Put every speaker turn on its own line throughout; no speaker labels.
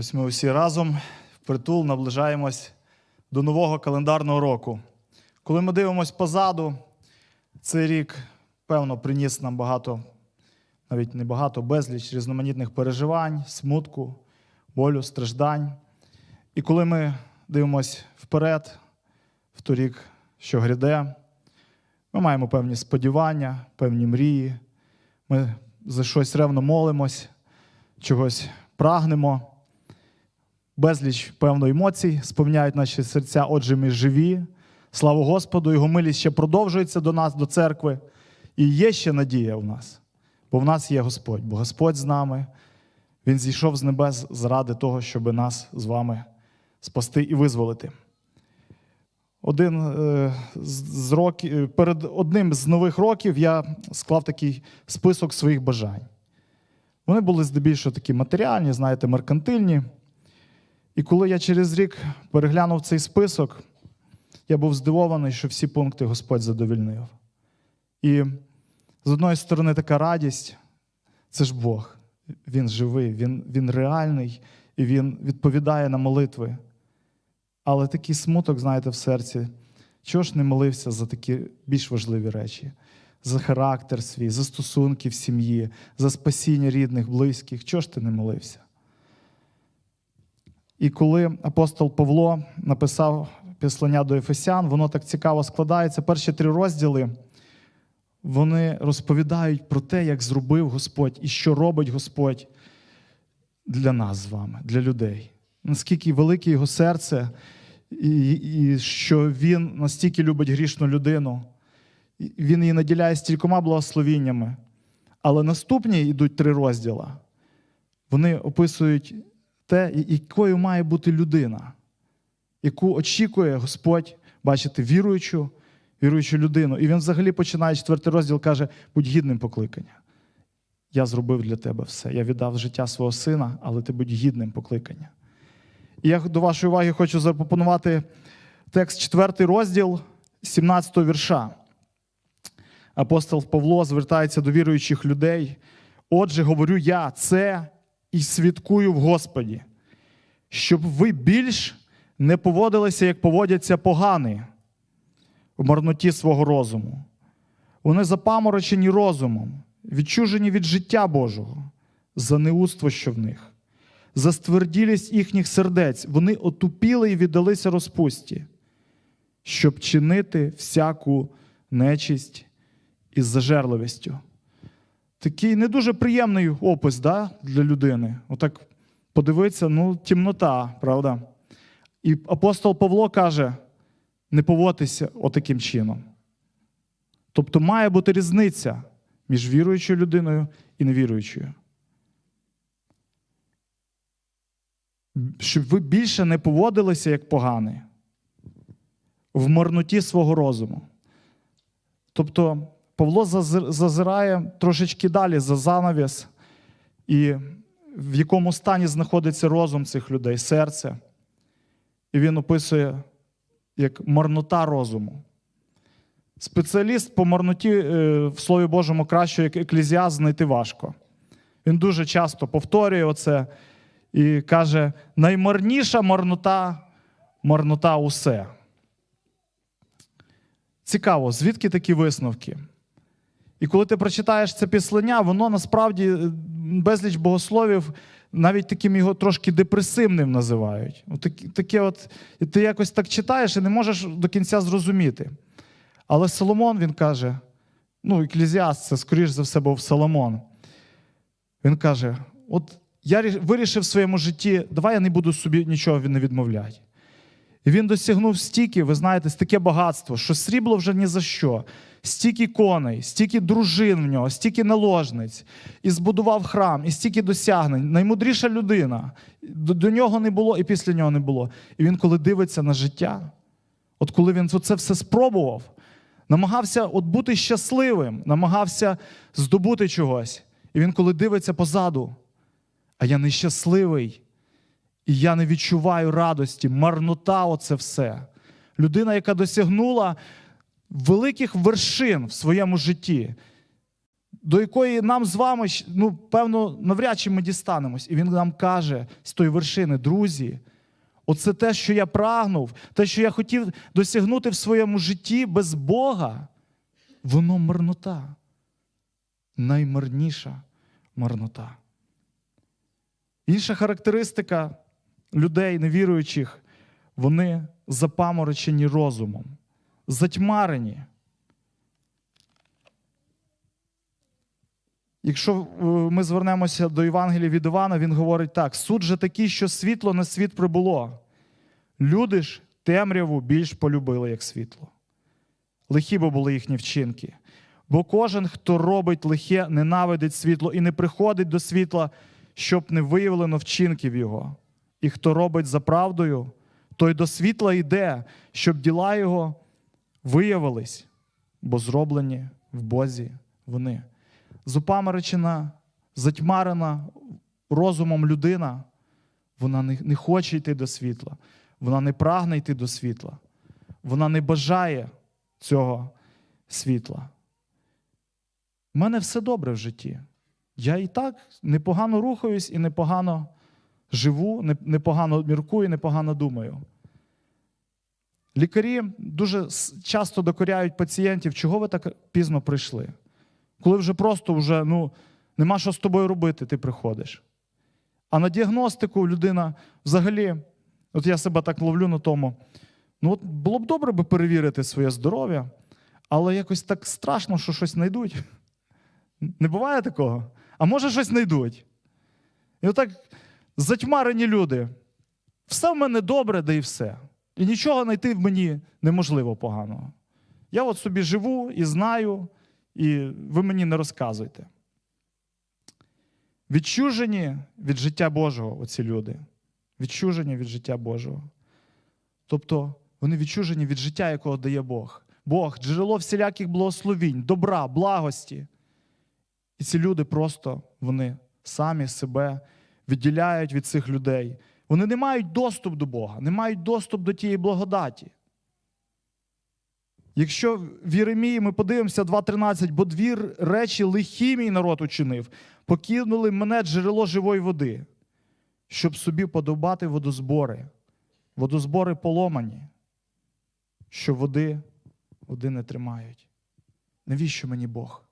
Ось ми усі разом впритул наближаємось до нового календарного року. Коли ми дивимося позаду, цей рік, певно, приніс нам багато, навіть не багато, безліч різноманітних переживань, смутку, болю, страждань. І коли ми дивимося вперед, в той рік, що гряде, ми маємо певні сподівання, певні мрії. Ми за щось ревно молимось, чогось прагнемо. Безліч певно емоцій сповняють наші серця, отже, ми живі. Слава Господу, Його милість ще продовжується до нас, до церкви. І є ще надія у нас, бо в нас є Господь, бо Господь з нами. Він зійшов з небес заради того, щоб нас з вами спасти і визволити. Один е, з років, перед одним з нових років я склав такий список своїх бажань. Вони були здебільшого такі матеріальні, знаєте, меркантильні. І коли я через рік переглянув цей список, я був здивований, що всі пункти Господь задовільнив. І з одної сторони, така радість це ж Бог. Він живий, він, він реальний і він відповідає на молитви. Але такий смуток, знаєте, в серці, чого ж не молився за такі більш важливі речі? За характер свій, за стосунки в сім'ї, за спасіння рідних, близьких. Чого ж ти не молився? І коли апостол Павло написав післання до Ефесян, воно так цікаво складається. Перші три розділи вони розповідають про те, як зробив Господь і що робить Господь для нас з вами, для людей. Наскільки велике його серце, і, і що він настільки любить грішну людину, він її наділяє стількома благословіннями. Але наступні йдуть три розділа. Вони описують те, якою має бути людина, яку очікує Господь бачити віруючу, віруючу людину. І він взагалі починає четвертий розділ, каже: будь гідним покликання. Я зробив для тебе все. Я віддав життя свого сина, але ти будь гідним покликання. І я до вашої уваги хочу запропонувати текст, четвертий розділ 17 вірша. Апостол Павло звертається до віруючих людей. Отже, говорю я це і свідкую в Господі, щоб ви більш не поводилися, як поводяться погани в марноті свого розуму. Вони запаморочені розумом, відчужені від життя Божого, за неудство, що в них, за стверділість їхніх сердець. Вони отупіли і віддалися розпусті, щоб чинити всяку нечисть із зажерливістю. Такий не дуже приємний опис да, для людини. Отак подивитися, ну, тімнота, правда? І апостол Павло каже: не поводьтеся отаким чином. Тобто має бути різниця між віруючою людиною і невіруючою. Щоб ви більше не поводилися як погані в марноті свого розуму. Тобто Павло зазирає трошечки далі за занавіс, і в якому стані знаходиться розум цих людей, серце. І він описує як марнота розуму. Спеціаліст по марноті е, в Слові Божому краще, як еклезіаст, знайти важко. Він дуже часто повторює оце і каже: наймарніша марнота марнота усе. Цікаво, звідки такі висновки? І коли ти прочитаєш це післання, воно насправді безліч богословів навіть таким його трошки депресивним називають. Таке от, ти якось так читаєш і не можеш до кінця зрозуміти. Але Соломон він каже: ну, еклезіаст, це, скоріш за все, був Соломон. Він каже: от я вирішив в своєму житті, давай я не буду собі нічого не відмовляти. І він досягнув стільки, ви знаєте, таке багатство, що срібло вже ні за що. Стільки коней, стільки дружин в нього, стільки наложниць, і збудував храм, і стільки досягнень. Наймудріша людина. До, до нього не було і після нього не було. І він, коли дивиться на життя, от коли він це все спробував, намагався от бути щасливим, намагався здобути чогось. І він, коли дивиться позаду, а я нещасливий. І я не відчуваю радості, марнота оце все. Людина, яка досягнула великих вершин в своєму житті, до якої нам з вами, ну, певно, навряд чи ми дістанемось. І він нам каже з тої вершини, друзі, оце те, що я прагнув, те, що я хотів досягнути в своєму житті без Бога, воно марнота. Наймарніша марнота. Інша характеристика людей, невіруючих, вони запаморочені розумом, затьмарені. Якщо е, ми звернемося до Євангелія від Івана, він говорить так: суд же такий, що світло на світ прибуло. Люди ж темряву більш полюбили, як світло. Лихі бо були їхні вчинки. Бо кожен, хто робить лихе, ненавидить світло і не приходить до світла, щоб не виявлено вчинків його. І хто робить за правдою, той до світла йде, щоб діла його виявились, бо зроблені в Бозі вони. Зупамеречена, затьмарена розумом людина, вона не, хоче йти до світла, вона не прагне йти до світла, вона не бажає цього світла. У мене все добре в житті. Я і так непогано рухаюсь і непогано живу, непогано міркую, непогано думаю. Лікарі дуже часто докоряють пацієнтів, чого ви так пізно прийшли. Коли вже просто вже, ну, нема що з тобою робити, ти приходиш. А на діагностику людина взагалі, от я себе так ловлю на тому, ну от було б добре би перевірити своє здоров'я, але якось так страшно, що щось знайдуть. Не буває такого? А може щось знайдуть. І отак затьмарені люди. Все в мене добре, да і все. І нічого знайти в мені неможливо поганого. Я от собі живу і знаю, і ви мені не розказуйте. Відчужені від життя Божого, оці люди. Відчужені від життя Божого. Тобто вони відчужені від життя, якого дає Бог. Бог джерело всіляких благословінь, добра, благості. І ці люди просто вони самі себе відділяють від цих людей. Вони не мають доступ до Бога, не мають доступ до тієї благодаті. Якщо в Єремії ми подивимося 2.13, бо дві речі лихі мій народ учинив, покинули мене джерело живої води, щоб собі подобати водозбори. Водозбори поломані, що води, води не тримають. Навіщо мені Бог?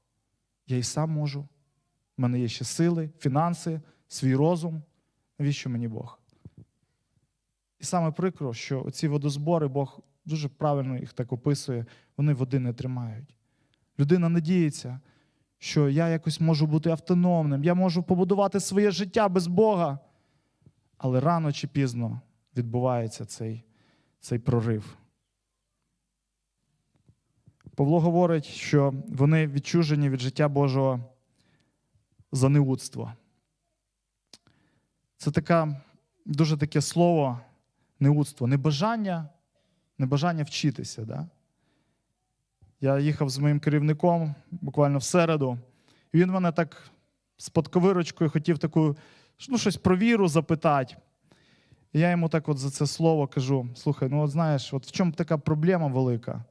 Я і сам можу. У мене є ще сили, фінанси, свій розум. Навіщо мені Бог? І саме прикро, що ці водозбори, Бог дуже правильно їх так описує, вони води не тримають. Людина надіється, що я якось можу бути автономним, я можу побудувати своє життя без Бога. Але рано чи пізно відбувається цей, цей прорив. Павло говорить, що вони відчужені від життя Божого за неудство. Це така, дуже таке слово неудство, небажання, небажання вчитися. Да? Я їхав з моїм керівником буквально в середу, і він мене так з подковирочкою хотів таку, ну, щось про віру запитати. І я йому так от за це слово кажу: слухай, ну от знаєш, от в чому така проблема велика,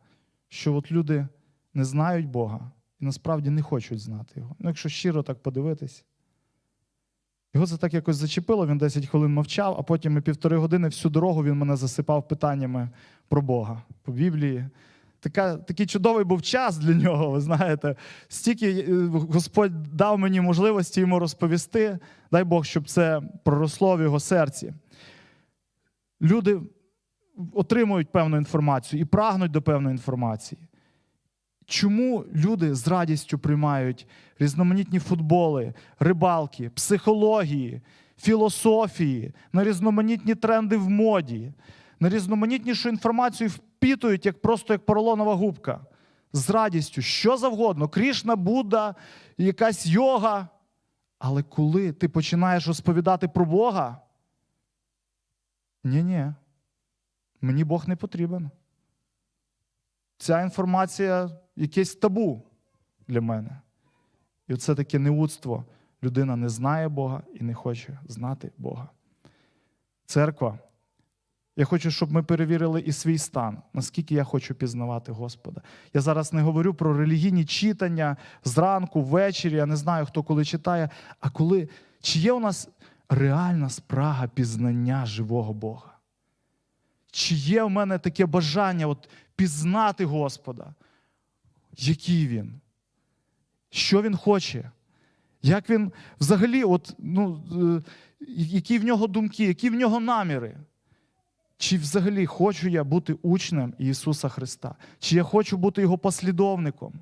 що от люди не знають Бога і насправді не хочуть знати його. Ну, якщо щиро так подивитись. Його це так якось зачепило, він 10 хвилин мовчав, а потім і півтори години всю дорогу він мене засипав питаннями про Бога по Біблії. Така, такий чудовий був час для нього, ви знаєте. Стільки е, Господь дав мені можливості йому розповісти. Дай Бог, щоб це проросло в його серці. Люди отримують певну інформацію і прагнуть до певної інформації. Чому люди з радістю приймають різноманітні футболи, рибалки, психології, філософії, на різноманітні тренди в моді, на різноманітнішу інформацію впітують як просто як поролонова губка. З радістю, що завгодно, Крішна, Будда, якась йога. Але коли ти починаєш розповідати про Бога, ні-ні, мені Бог не потрібен. Ця інформація якесь табу для мене. І це таке неудство. Людина не знає Бога і не хоче знати Бога. Церква Я хочу, щоб ми перевірили і свій стан, наскільки я хочу пізнавати Господа. Я зараз не говорю про релігійні читання зранку, ввечері, я не знаю, хто коли читає, а коли чи є у нас реальна спрага пізнання живого Бога? Чи є в мене таке бажання от, пізнати Господа? Який він? Що він хоче? Як він взагалі, от, ну, е, які в нього думки, які в нього наміри? Чи взагалі хочу я бути учнем Ісуса Христа? Чи я хочу бути Його послідовником?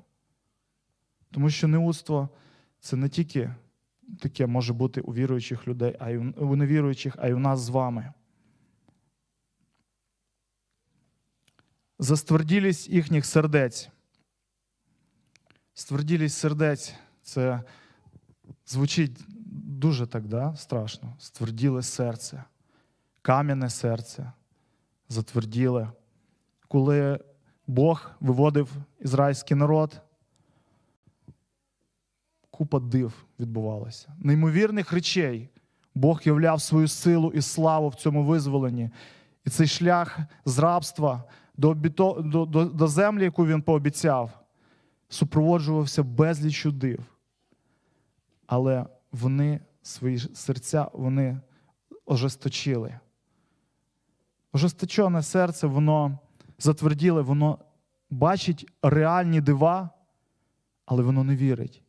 Тому що неудство це не тільки таке може бути у віруючих людей, а й у- невіруючих, а й у нас з вами. За стверділість їхніх сердець. Стверділість сердець це звучить дуже так, да? страшно. Стверділе серце, кам'яне серце, затверділе. Коли Бог виводив ізраїльський народ, купа див відбувалася. Неймовірних речей. Бог являв свою силу і славу в цьому визволенні. І цей шлях з рабства до, до, до землі, яку він пообіцяв, супроводжувався безліччю див. Але вони свої серця вони ожесточили. Ожесточене серце, воно затверділе, воно бачить реальні дива, але воно не вірить.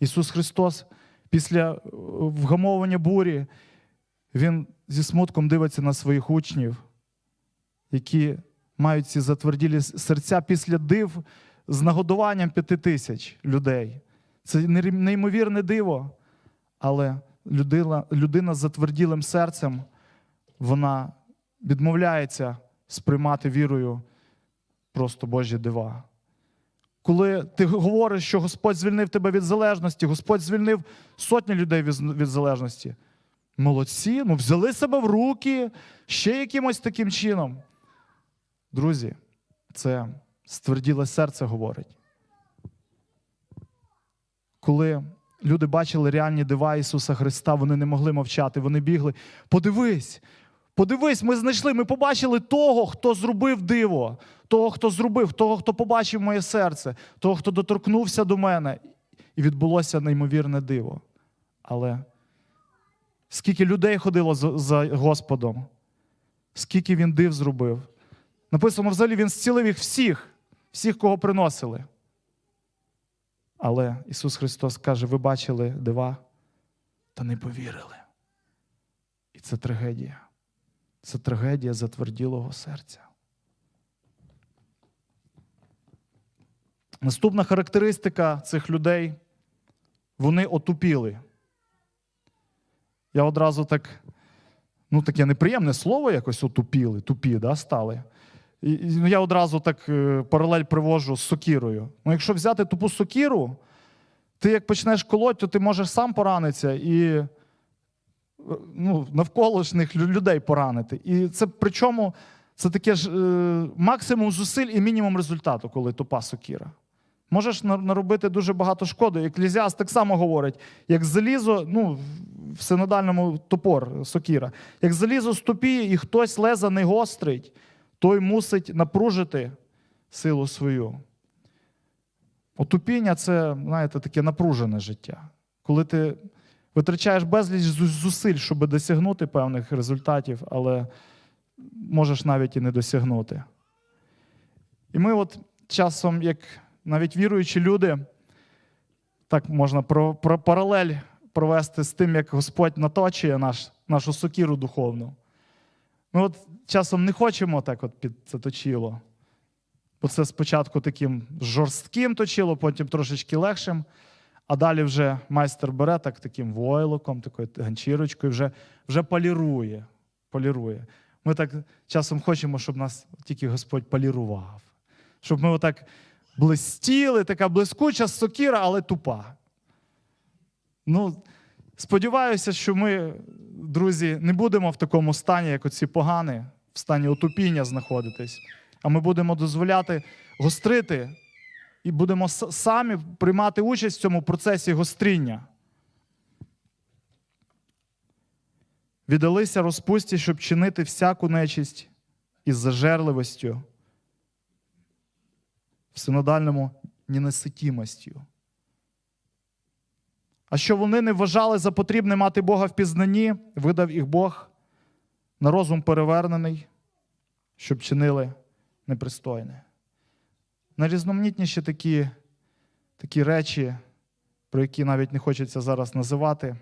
Ісус Христос після е, вгамовування бурі, Він зі смутком дивиться на своїх учнів, які мають ці затверділі серця після див з нагодуванням п'яти тисяч людей. Це неймовірне диво, але людина, людина з затверділим серцем, вона відмовляється сприймати вірою просто Божі дива. Коли ти говориш, що Господь звільнив тебе від залежності, Господь звільнив сотні людей від залежності. Молодці, ну взяли себе в руки ще якимось таким чином. Друзі, це стверділе серце говорить. Коли люди бачили реальні дива Ісуса Христа, вони не могли мовчати, вони бігли. Подивись, подивись, ми знайшли, ми побачили того, хто зробив диво, того, хто зробив, того, хто побачив моє серце, того, хто доторкнувся до мене. І відбулося неймовірне диво. Але скільки людей ходило за- Господом, скільки він див зробив. Написано, взагалі він зцілив їх всіх, всіх, кого приносили. Але Ісус Христос каже: ви бачили дива, та не повірили. І це трагедія. Це трагедія затверділого серця. Наступна характеристика цих людей вони отупіли. Я одразу так, ну таке неприємне слово якось отупіли, тупі, да, стали. Ну, я одразу так е, паралель привожу з сокірою. Ну, якщо взяти тупу сокіру, ти як почнеш колоть, то ти можеш сам поранитися і е, ну, навколишніх людей поранити. І це причому це таке ж е, максимум зусиль і мінімум результату, коли тупа сокіра. Можеш наробити дуже багато шкоди. Еклезіаст так само говорить, як залізо, ну, в синодальному топор, сокіра, як залізо ступіє і хтось леза не гострить, той мусить напружити силу свою. Отупіння це, знаєте, таке напружене життя. Коли ти витрачаєш безліч зусиль, щоб досягнути певних результатів, але можеш навіть і не досягнути. І ми, от часом, як навіть віруючі люди, так можна про, про паралель провести з тим, як Господь наточує наш, нашу сокіру духовну. Ми от часом не хочемо так от під це точило. Бо це спочатку таким жорстким точило, потім трошечки легшим, а далі вже майстер бере так таким войлоком, такою ганчірочкою, вже, вже полірує. полірує. Ми так часом хочемо, щоб нас тільки Господь полірував. Щоб ми отак блистіли, така блискуча сокіра, але тупа. Ну, сподіваюся, що ми, друзі, не будемо в такому стані, як оці погані, в стані отупіння знаходитись. А ми будемо дозволяти гострити і будемо самі приймати участь в цьому процесі гостріння. Віддалися розпусті, щоб чинити всяку нечисть, із зажерливостю, в синодальному ненаситімостю. А що вони не вважали за потрібне мати Бога в пізнанні, видав їх Бог на розум перевернений, щоб чинили непристойне. Найрізноманітніші такі, такі речі, про які навіть не хочеться зараз називати.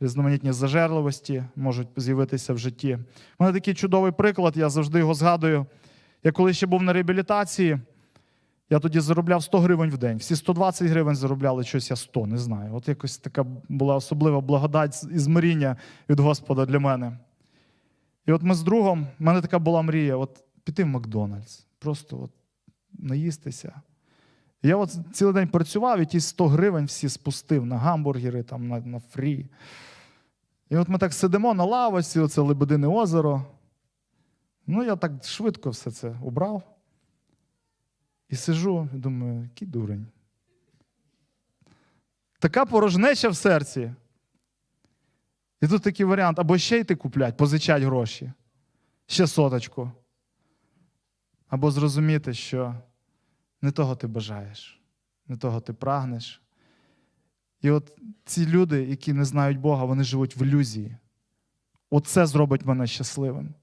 Різноманітні зажерливості можуть з'явитися в житті. У мене такий чудовий приклад, я завжди його згадую. Я коли ще був на реабілітації, я тоді заробляв 100 гривень в день. Всі 120 гривень заробляли щось я 100, не знаю. От якось така була особлива благодать і змиріння від Господа для мене. І от ми з другом, в мене така була мрія: от піти в Макдональдс, просто от наїстися. Я от цілий день працював і ті 100 гривень всі спустив на гамбургери, там, на, на фрі. І от ми так сидимо на лавочці, оце Лебедине озеро. Ну, я так швидко все це убрав. І сижу і думаю, який дурень. Така порожнеча в серці. І тут такий варіант: або ще йти куплять, позичать гроші, ще соточку. Або зрозуміти, що не того ти бажаєш, не того ти прагнеш. І от ці люди, які не знають Бога, вони живуть в ілюзії. Оце зробить мене щасливим.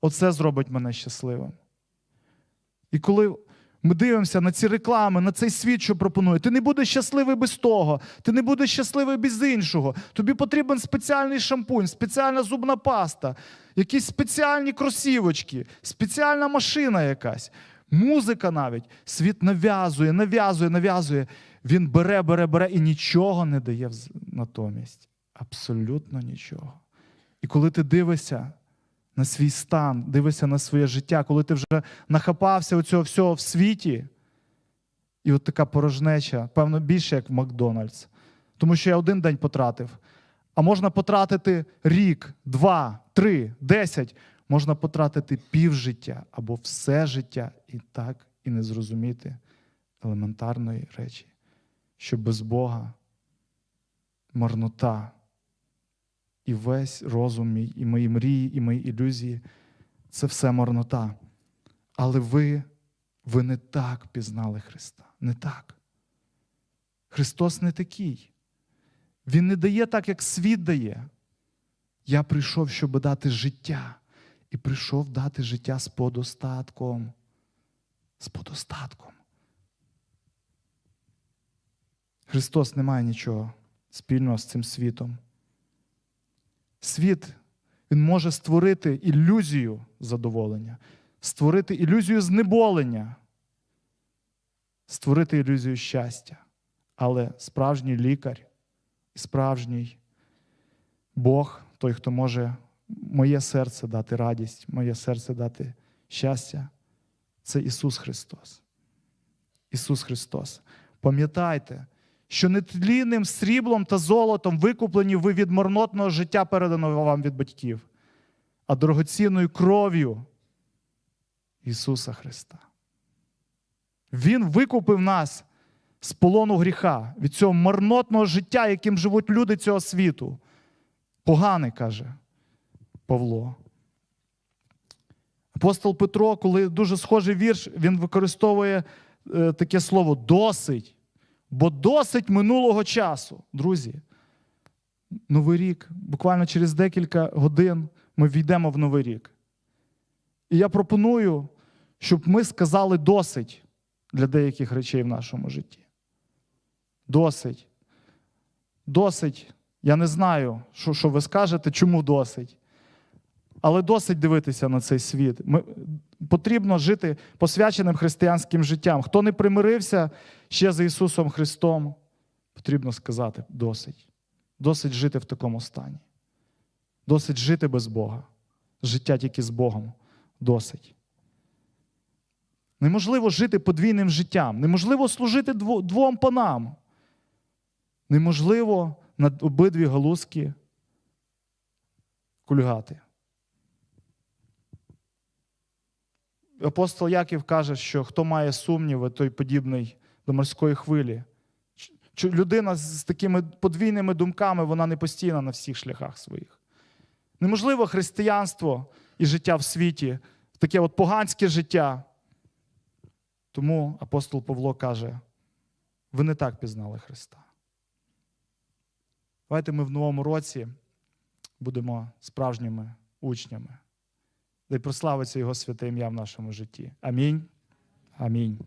Оце зробить мене щасливим. І коли ми дивимося на ці реклами, на цей світ, що пропонує, ти не будеш щасливий без того, ти не будеш щасливий без іншого. Тобі потрібен спеціальний шампунь, спеціальна зубна паста, якісь спеціальні кросівочки, спеціальна машина якась. Музика навіть світ нав'язує, нав'язує, нав'язує. Він бере, бере, бере і нічого не дає натомість. Абсолютно нічого. І коли ти дивишся на свій стан, дивишся на своє життя, коли ти вже нахапався цього всього в світі, і от така порожнеча, певно, більше як в Макдональдс. Тому що я один день потратив. А можна потратити рік, два, три, десять. Можна потратити півжиття або все життя і так і не зрозуміти елементарної речі, що без Бога марнота і весь розум мій, і мої мрії, і мої ілюзії це все марнота. Але ви, ви не так пізнали Христа. Не так. Христос не такий. Він не дає так, як світ дає. Я прийшов, щоб дати життя. І прийшов дати життя з подостатком. З подостатком. Христос не має нічого спільного з цим світом. Світ він може створити ілюзію задоволення, створити ілюзію знеболення, створити ілюзію щастя. Але справжній лікар справжній Бог, той, хто може моє серце дати радість, моє серце дати щастя, це Ісус Христос. Ісус Христос. Пам'ятайте, що нетлінним сріблом та золотом викуплені ви від марнотного життя, переданого вам від батьків, а дорогоцінною кров'ю Ісуса Христа. Він викупив нас з полону гріха, від цього марнотного життя, яким живуть люди цього світу. Погане, каже Павло. Апостол Петро, коли дуже схожий вірш, він використовує е, таке слово досить. Бо досить минулого часу, друзі. Новий рік, буквально через декілька годин ми війдемо в новий рік. І я пропоную, щоб ми сказали досить для деяких речей в нашому житті. Досить. Досить. Я не знаю, що, що ви скажете, чому досить. Але досить дивитися на цей світ. Ми, потрібно жити посвяченим християнським життям. Хто не примирився ще з Ісусом Христом, потрібно сказати досить. Досить жити в такому стані. Досить жити без Бога. Життя тільки з Богом. Досить. Неможливо жити подвійним життям. Неможливо служити двом панам. Неможливо на обидві галузки кульгати. Апостол Яків каже, що хто має сумніви, той подібний до морської хвилі. Людина з такими подвійними думками, вона не постійна на всіх шляхах своїх. Неможливо християнство і життя в світі, таке от поганське життя. Тому апостол Павло каже: ви не так пізнали Христа. Давайте ми в новому році будемо справжніми учнями. Дай прославиться Його святе ім'я в нашому житті. Амінь. Амінь.